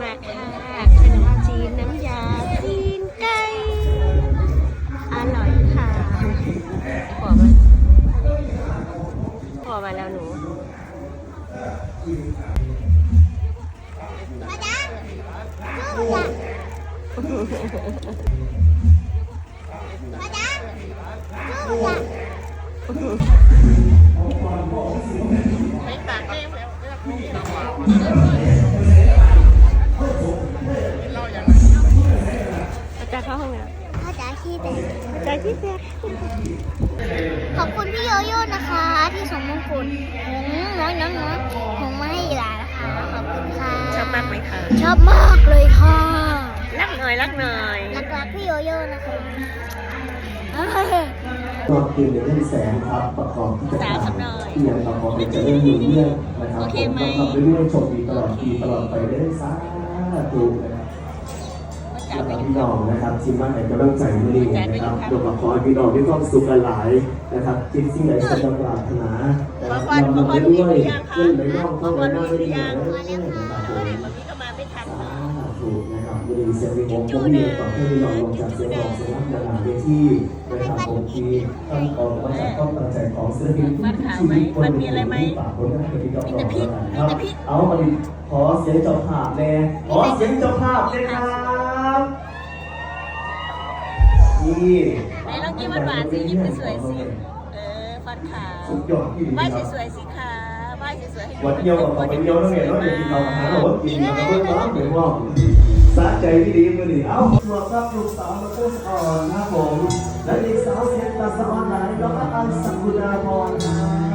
มาค่ะขนมจีนน้ำยาตีนไก่อร่อยค่ะขอมาขอมาแล้วหนูอา พ่อจ๋าขี้แตกำอาจารย์ที่แซ่บขอบคุณพี่โยโย่นะคะ ที่ส่งมงกุฎน้องน้องน้องคงมาให้อีหลานะคะขอบคุณค่ะชอบมากไหมคะชอบมากเลยค่ะรักหน่อยรักหน่อยรักรักพี่โยโย่นะคะรอบคืนในเรื่องแสงครับประกอบกิจการที่ยังประกอบเป็นจะเรื่องอยู่เรื่องนะครับผมก็ทำไปเรื่อยๆชมดีตลอดปีตลอดไปได้สาธุนะครับ แล้วก็พี่น้องนะครับที่มาให้กำลังใจมือนี้นะครับโดยขอให้พี่น้องมีความสุขกันหลายนะครับคิดสิ่งใดสมปรารถนานะครับนำมาไปด้วยเพื่อนในน้องเข้าไปมาได้ดีนะครับผมพี่ก็มาไม่ทันสาธุนะครับมือนี้เสียงวิวงผมมีต่อให้พี่น้องลงจากเสียงของเสียงดาราเวทีนะครับผมที่ตั้งกองมาจากต้องตั้งใจของศิลปินทุกชีวิตคนหนึ่งที่ฝากผลงานให้พี่น้องครับเอามาดิขอเสียงเจ้าภาพแน่ขอเสียงเจ้าภาพเลยครับ นี่ไหนลองยิ้มหวานๆสิยิ้มสวยๆสิเออฟันขาวสุดยอดที่ดีไหว้สวยๆสิคะไหว้สวยๆให้วันเดียวกับวันเดียวนั่นเองเนาะเดี๋ยวกินเราหาเราว่ากินเราเพิ่มร้อนเดี๋ยวว่าสะใจที่ดีมือนี่เอ้าตรวดครับลูกสาวมาต้นอ่อนนะผมและเด็กสาวเสียงตาสะอ่อนไหลแล้วก็อันสังกุดาพรนะ